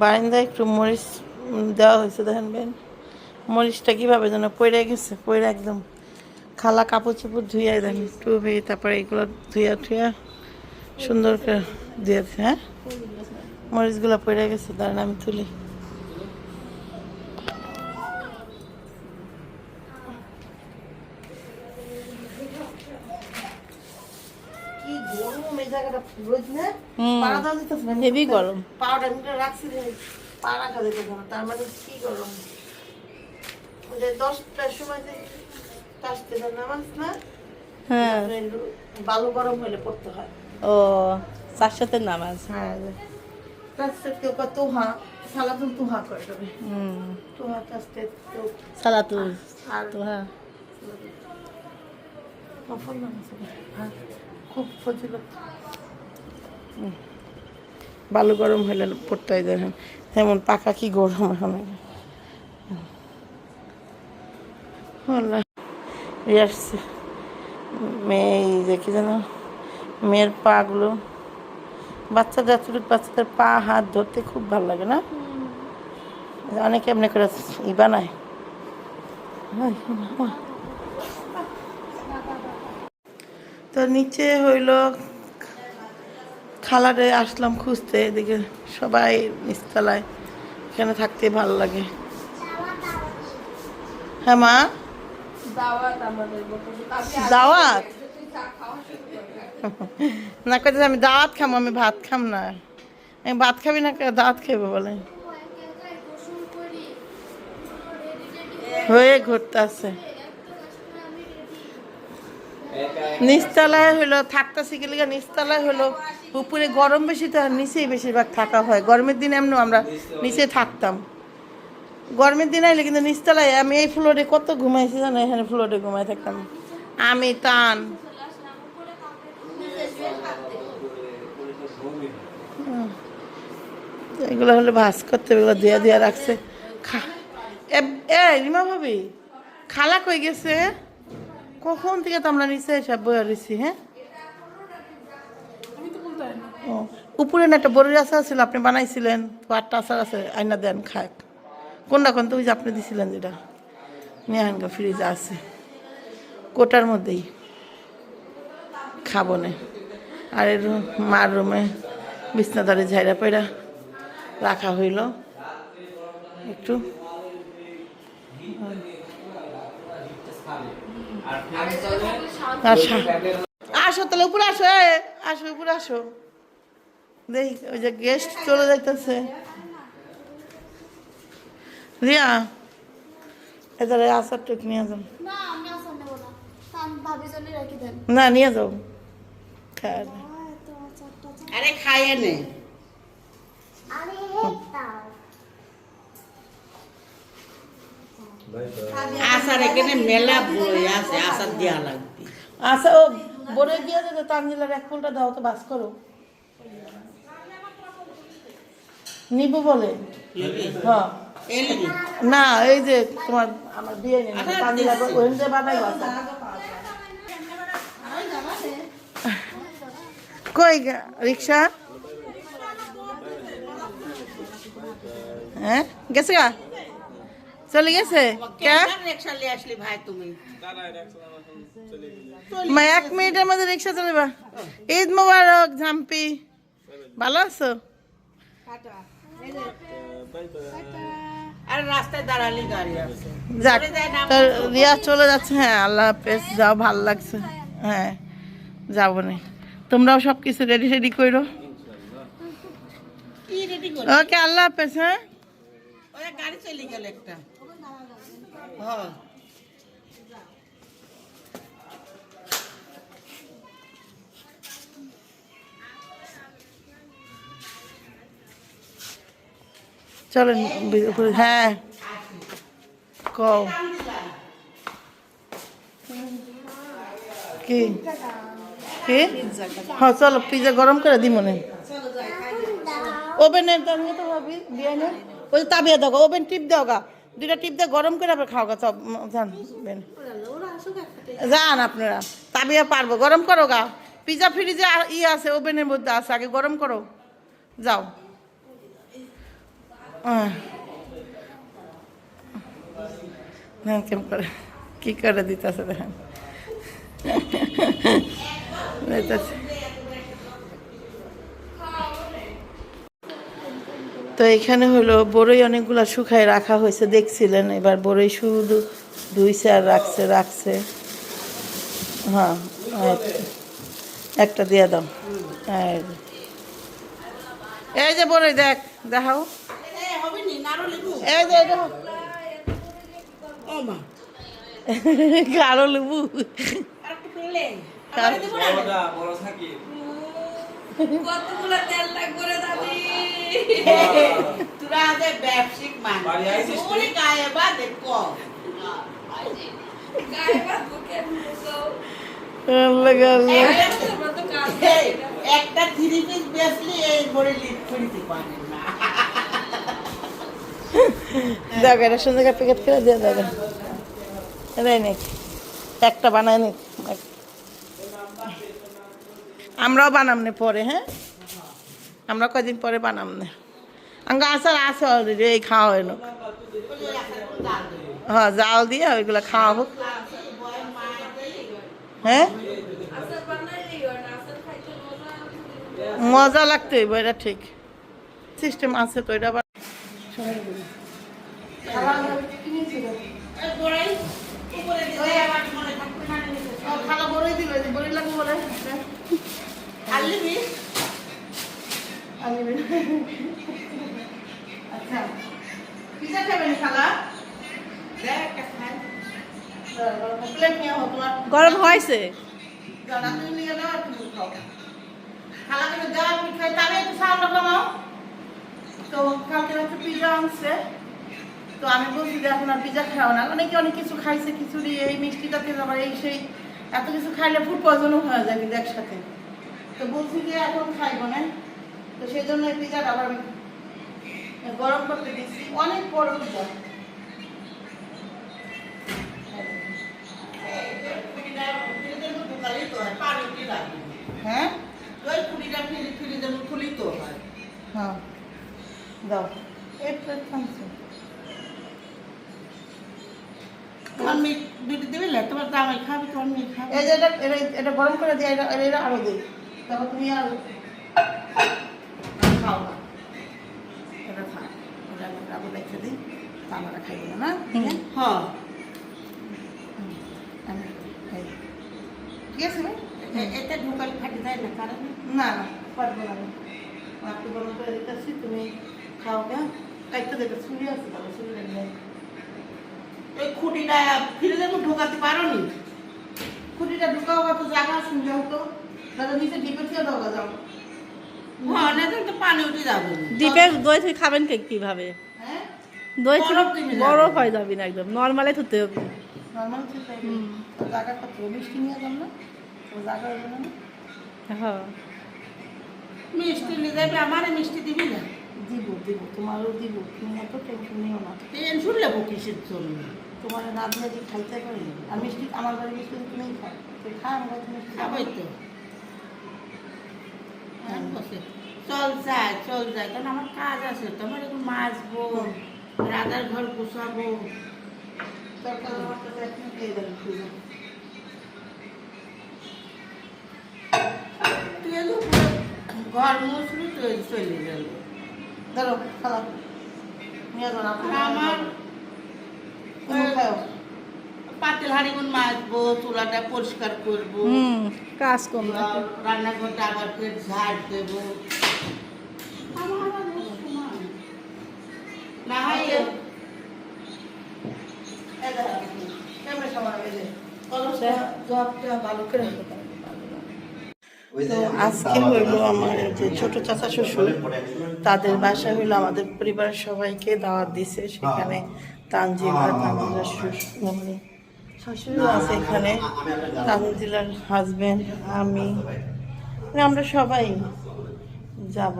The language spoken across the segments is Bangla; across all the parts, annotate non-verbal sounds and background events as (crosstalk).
বারান্দায় একটু মরিচ দেওয়া হয়েছে, দেখেন বেন। মরিচটা কীভাবে যেন পড়ে গেছে পড়ে একদম খালা কাপড় চোপড় ধুইয়া দেন হয়ে তারপরে এগুলো ধুইয়া ধুইয়া সুন্দর করে দিয়েছে হ্যাঁ? মরিচগুলো পড়ে গেছে, দাঁড়ান আমি তুলি। কি গরম, এই জায়গাটা রোজ না? হেভি গরম। পাউডার রাখছি তার মানে কি গরম? দশটার সময় যে নামাজ না? হ্যাঁ। বালু গরম হলে পড়তে হয়। ও চার সাথে নামাজ। হ্যাঁ সালাতুল তুহা হ্যাঁ। হ্যাঁ, খুব ফজিলত। বালু গরম হলে পড়তে হয় দেখেন তেমন পাকা কি গরম এখন আসছে। মেয়ে এই যে কি যেন, মেয়ের পাগুলো। বাচ্চা যতটুকু বাচ্চাদের পা, হাত ধরতে খুব ভালো লাগে না? অনেকে এমনি করে ই বানায়। তো নিচে হইল খালারে আসলাম খুঁজতে এদিকে সবাই নিচতলায় এখানে থাকতে ভালো লাগে। হ্যাঁ মা? দাওয়াত না কইতে আমি দাওয়াত খাম আমি ভাত খাম না। আমি ভাত খাবি না কে দাওয়াত খাইবে বলে। হয়ে ঘুরতে আছে নিচতলায় হলো, থাকতেছি গেলে নিচতলায় হলো, উপরে গরম বেশি, তো আর নিচেই বেশিরভাগ থাকা হয়। গরমের দিনে এমন আমরা নিচে থাকতাম। গরমের দিন আইলে কিন্তু নিচতলায় আমি এই ফ্লোরে কত ঘুমাইছি জানো, এখানে ফ্লোরে ঘুমাই থাকতাম। আমি টান। এগুলো হলো ভাস করতে, এগুলো দিয়া দিয়া রাখছে। খা এ রিমা ভাবি, খালা কই গেছে? কখন থেকে তো আমরা নিচে এসে বয়ে রয়েছি হ্যাঁ? ও, উপরে না একটা বড়ির আচার ছিল আপনি বানাইছিলেন তো আটটা আচার আছে আইনা দেন খাক কোনটা কোন? তো ওই যে আপনি দিছিলেন যেটা। নিয়ে আন গা ফ্রিজে আছে। কোটার মধ্যেই। খাব না। আর এর মার রুমে বিছনাদারে ঝাইরা পয়রা রাখা হইল। একটু। আসো। তাহলে উপরে আসো এ আসো উপরে আসো। দেখি ওই যে গেস্ট চলে যাইতেছে। রিয়া এদারে আসার টুক নিয়ে যাও না নিয়ে যাও। আরে খাইয়ে নে আরে আসার এখানে মেলা বই আছে আসার দেওয়া লাগবে আচ্ছা ও বলে গিয়ে যে তানজিলার এক ফুলটা দাও তো বাস করো নিবো বলে। হ্যাঁ না এই যে তোমার আমার বিয়ে নেই তানজিলা ওই যে বানাই বাসা কই গা- রিক্সা হ্যাঁ গেছে গা? চলে গেছে? এক মিনিটের মধ্যে রিক্সা চলেবা ঈদ মোবারক ঝাম্পি। ভালো আছো? যাক রিয়া চলে যাচ্ছে। হ্যাঁ আল্লাহ হাফেজ যাও ভালো লাগছে। হ্যাঁ যাব না। তোমরাও সব কিছু রেডি রেডি করো। কি রেডি করে ওকে আল্লাহ হাফেজ হ্যাঁ? গাড়ি চলে গেল একটা। হ্যাঁ। চলেন হ্যাঁ। কও। কি? কি? হ্যাঁ চলো পিজা গরম করে দি মনে। ওভেনের দাম তো ভাবি? নে ওই তাবিয়া দাও ওভেন টিপ দাও গা। দুইটা টিপ দিয়ে গরম করে আবার খাও গা সব যান যান আপনারা, তাবিয়া পারব, গরম করো গা। পিজা ফ্রিজে ই আছে, ওভেনের মধ্যে আছে, আগে গরম করো। যাও। দেখেন কেমন করে, কি করে দিতেছে দেখেন। (laughs) দিতেছে। তো এখানে হলো বড়ই অনেকগুলা শুকায় রাখা হয়েছে দেখছিলেন? এবার বড়ই শুধু ধুইছে আর রাখছে রাখছে। হ্যাঁ একটা দিয়ে দাও। এই যে। এই যে বড়ই দেখ দেখাও। এই যে কালো লেবু। আর কতগুলো তেল লাগবে দাদি (laughs) ব্যবসায়িক মান দেখো একটা থ্রি পিস এই না। এটা সুন্দর করে প্যাকেট করে দিয়ে এটাই একটা বানায় নিক। আমরাও বানাম নে পরে হ্যাঁ? আমরা কয়দিন পরে বানাম নে। আঙ্গা আসার আছে অলরেডি এই খাওয়া হয় না। হ্যাঁ জাল দিয়ে ওইগুলো খাওয়া হোক। হ্যাঁ? মজা লাগতো এবার এটা ঠিক। সিস্টেম আছে তো এটা আবার খালা বড়ই দিল লাগবে বলে আর আচ্ছা পিজা খাবেন খালা গরম হয়েছে। তো কালকে রাত্রে পিজা আনছে। তো আমি বলছি যে এখন আর পিজা খাও না। অনেকে অনেক কিছু খাইছে খিচুড়ি এই মিষ্টিটাতে আবার এই সেই। এত কিছু খাইলে ফুড পয়জনও হয়ে যায় কিন্তু একসাথে। তো বলছি যে এখন খাইবো না? তো সেই জন্য এই পিজাটা আবার আমি গরম করতে দিচ্ছি অনেক বড় পিজা। হ্যাঁ? হ্যাঁ। দাও। এই থামছে এই যে এটা গরম করে দিয়ে এটা আরও দিই তারপর তুমি আর খাও না এটা থাক এটা আমি আরও রেখে দিই তা আমরা খাইব না? না আমি খাই। ঠিক আছে ভাই? না না পারব না আপনি গরম করে দিতেছি তুমি খাও কে কাইতে দেবে ছুরি আছে তাহলে ছুরি নেই খুঁটিটা ফিরে ঢোকাতে পারো নি খুঁটিটা ঢুকাও তো জায়গা আছে যাও তো। দাদা নিচে ডিপে থেকে দাও যাও। হ্যাঁ না তো পানি উঠে যাবে। ডিপে দই থেকে খাবেন কে কীভাবে? হ্যাঁ? দই বরফ হয়ে যাবে না একদম। নর্মালে ধুতে হবে। মিষ্টি নিয়ে হ্যাঁ যাবে আমারে মিষ্টি দিবি না? দিব দিব। তোমারও দিব। তুমি এত টেনশন নিও না। টেনশন লেবো কিসের জন্য? তোমার দিয়ে খাইতে পারি আর মিষ্টি আমার বাড়ি মিষ্টি তুমি খাও। তুই খা আমার মিষ্টি খাবই তো। হ্যাঁ, বসে। চল যায় চল যায়। কারণ আমার কাজ আছে তোমার এখন মাছবো রাধার ঘর গুছাবো। আমার তুই ঘর মুছলি তুই চলে গেল ধরো আমার পাতিল হাড়িগুন মাজবো চুলাটা পরিষ্কার করব। কাজ আর রান্নাঘরটা আবার ঝাড় দেবো আমার আবার বেশ সময়। না হয় এ- এই দেখো কেমন সময় এই যে কলসটা জবটা ভালো করে তো আজকে হইল আমার যে ছোট চাচা শ্বশুর, তাদের বাসায় হইল আমাদের পরিবারের সবাইকে দাওয়াত দিছে। সেখানে তানজিলা তানজিলার শ্বশুর শাশুড়িও আছে এখানে। তানজিলার হাজবেন্ড আমি। মানে আমরা সবাই যাব।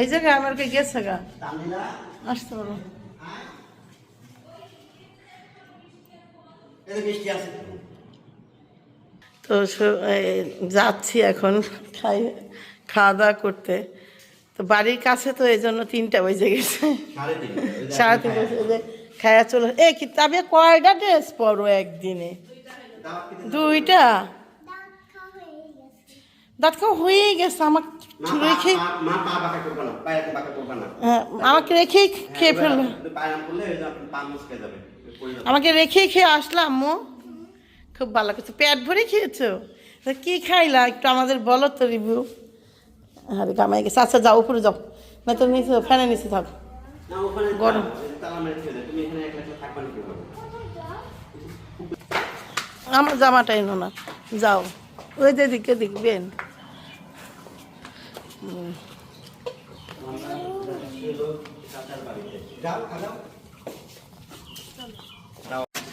এই জায়গায় আমার গেছে গা। আসতে পারো। তো স- এ, যাচ্ছি এখন খাই খাওয়া দাওয়া করতে। তো বাড়ির কাছে তো এই জন্য তিনটা বেজে গেছে। সাড়ে তিন বেজে যে খায়া। চলে। এ কি তবে কয়টা ড্রেস পরো একদিনে? দুইটা? দাঁত খাওয়া হয়েই গেছে। আমার রেখে হ্যাঁ, আমাকে রেখেই খেয়ে ফেলবে। আমাকে রেখেই খেয়ে আসলাম মো খুব ভালো কিছু পেট ভরে খেয়েছো? তা কি খাইলা? একটু আমাদের বলো তো রিভিউ আরে গামাই গেছে। আচ্ছা যাও উপরে যাও। না তো নিচে ফ্যানে নিচে থাকো। গরম। রেখে? আমার জামাটা এনো না। যাও। ওই যে দিকে দেখবেন যাও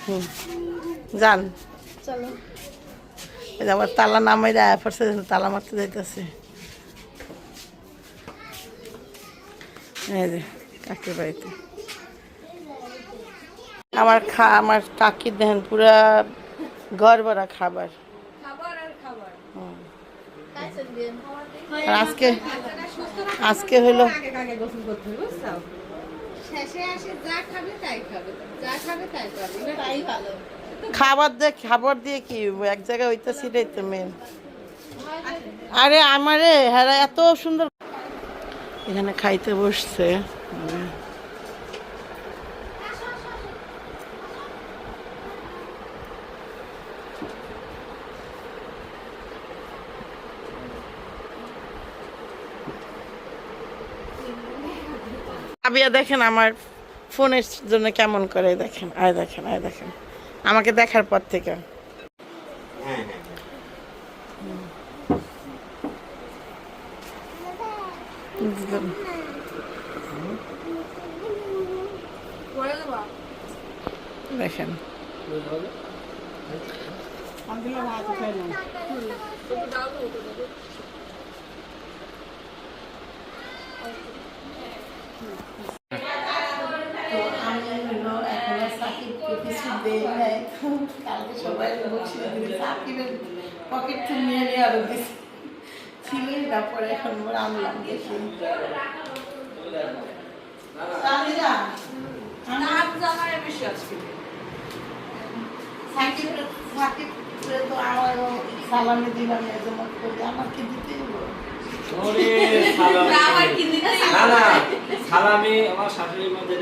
খাও যান। চলো। আমার তালা নামাই দেয় পড়ছে তালা মারতে যাইতেছে। এই যে কাকির বাড়িতে। আমার খা আমার কাকির দেখেন পুরা ঘর ভরা খাবার। আজকে আজকে হলো খাবার দিয়ে খাবার দিয়ে কি? এক জায়গায় ওইটা সেটাই তো মেন আরে আমারে হ্যাঁ এত সুন্দর এখানে খাইতে বসছে। আবিয়া দেখেন আমার ফোনের জন্য কেমন করে দেখেন আয় দেখেন আয় দেখেন। আমাকে দেখার পর থেকে। হ্যাঁ হ্যাঁ দেবা দেখেন। তো আমি হলো এখনও সাকিবকে কিছু দেই নাই তো কালকে সবাই বলছিল সাকিবের পকেট থেকে নিয়ে নিয়ে আরও দিছি। ছিলই তারপরে এখন আনলাম দেখি। আমার সালামি দিলাম এজমত করে আমাকে দিতে হলো ওরে সালাম। আমার কি দিতে আমার শাশুড়ির মধ্যে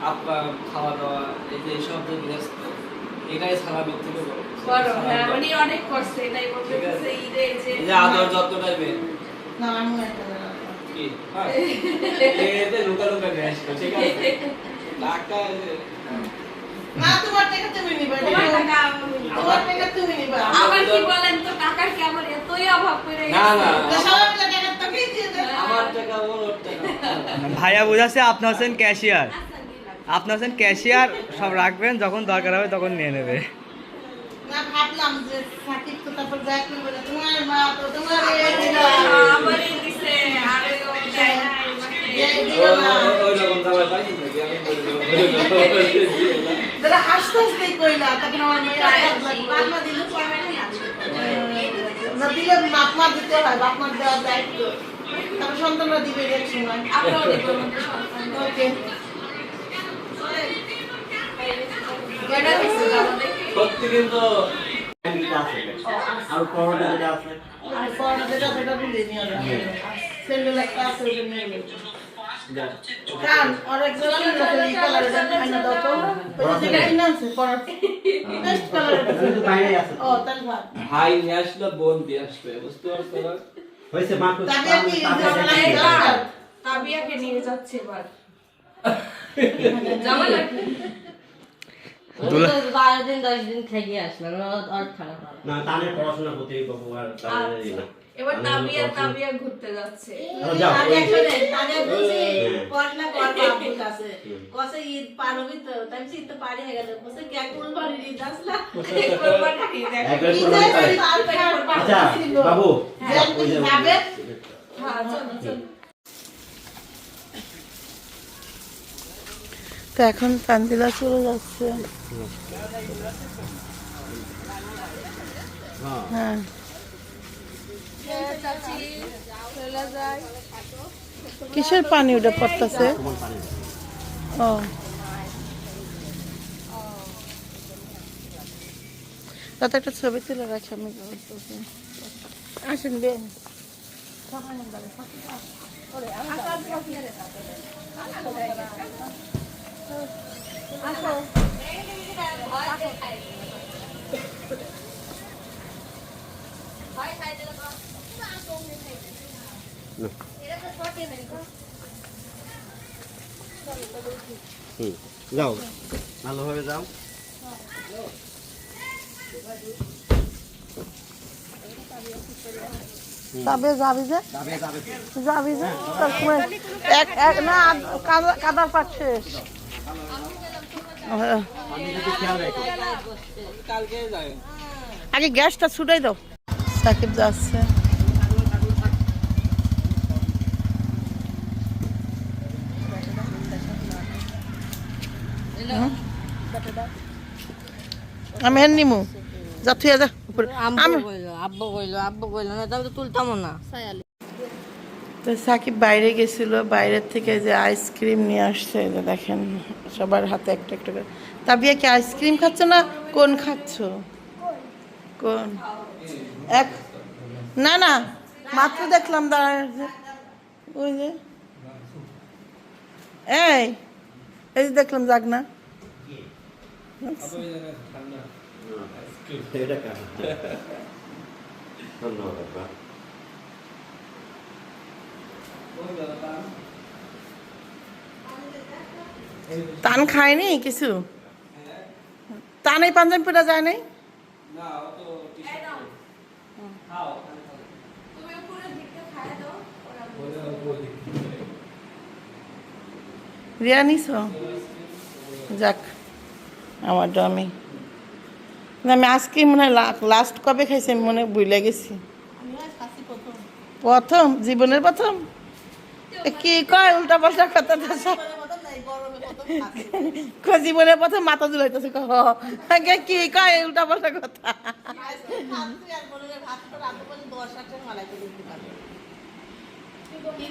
খাওয়া দাওয়া এই যে সব যে ব্যস্ত এটাই সালামির থেকে বড়। বড় হ্যাঁ উনি অনেক করছে এটাই বলতেছে যে এই যে আদর যত্নটাই মেন না আমি একটা কি? হ্যাঁ। এতে লুকা লুকা নিয়ে ঠিক আছে। টাকা না তোমার টাকা তুমি নিবা তোমার টাকা আমি নিবো। তোমার টাকা তুমি নিবা। আবার কি বলেন তো টাকার কি আমার এতই অভাব করে না না। তো সবাই মিলে টাকা দিয়ে আমার টাকা ওর ওর টাকা। ভাইয়া বুঝাচ্ছে আপনি হচ্ছেন ক্যাশিয়ার। আপনি হচ্ছেন ক্যাশিয়ার সব রাখবেন যখন দরকার হবে তখন নিয়ে নেবে। দিতে হয় দেওয়ার দায়িত্ব। তারপর সন্তানরা দিবে এক সময়। ওকে এটা দিছে আমাদের সত্যি কিন্তু আছে আর পরোটা যেটা আছে আর পড়ানো যেটা সেটা দিলে নিয়ে যাবে স্যান্ডেল একটা আছে ওটা নিয়ে কান আর একজন আছে এই কালারের আইনা দাও তো ওই যেটা আইনা আছে পরার বেস্ট কালারের তুমি বাইরে আছে ও তাহলে ভাই নিয়ে আসলো বোন দিয়ে আসবে বুঝতে পারছ না হয়েছে মা তো কি তাবিয়াকে নিয়ে যাচ্ছে এবার। (laughs) জামা লাগবে। বারো দিন দশ দিন থেকে আসলাম। আর খারাপ না। তানের পড়াশোনা করতে বাবু আর তাদের এবার তাবিয়া তাবিয়া ঘুরতে যাচ্ছে। তাহলে যাও, আগে ওই- শুনে তাকে বলছি হ্যাঁ। কর বাবুর কাছে। কসে ঈদ পার তো? তাই ঈদ তো পারি হয়ে গেল। বলছে কে কুরবানি ঈদ আসলা? ঈদ? খাওয়ার পার আচ্ছা বাবু। হ্যাঁ, ওই যে- যাবে? হ্যাঁ চলো চলো। তো এখন তানজিলা চলে যাচ্ছে। হ্যাঁ। কিসের পানি ওটা পড়তেছে? ও। তাতে একটা ছবি তুলে রাখি আমি আসেন বেন হুম যাও। ভালোভাবে যাও। যাবে যাবি যে? যাবে যাবে। যাবি যে? তারপরে এক এক না কাদা কাদার পাট শেষ হ্যাঁ। আমি যদি খেয়াল রাখো কালকে যাবে আগে গ্যাসটা ছুটাই দাও সাকিব যাচ্ছে? আমি এর নিমু যা তুই যা উপরে। আব্বু আমি কইলো আব্বু কইলো আব্বু কইলো না তবে তো তুলতামও না তো সাকিব বাইরে গেছিল বাইরের থেকে যে আইসক্রিম নিয়ে আসছে যে দেখেন সবার হাতে একটা একটা করে। তাবিয়া কি আইসক্রিম খাচ্ছ না কোন খাচ্ছ? কোন? এক না না মাত্র দেখলাম দাঁড়ায়। ওই যে। এই এই যে দেখলাম যাক না। এটা ধন্যবাদ। তান খায়নি কিছু? তান এই পাঞ্জাবি পরে যায় নাই? রিয়া নিছ? যাক আমার আমি না আমি আজকে মনে হয় লাস্ট কবে খাইছি আমি মনে হয় গেছি। প্রথম? জীবনের প্রথম? কি কয়, উল্টা পাল্টা কথা জীবনের প্রথম মাথা জুলাইতেছে কহ। কি কয়, উল্টা পাল্টা কথা।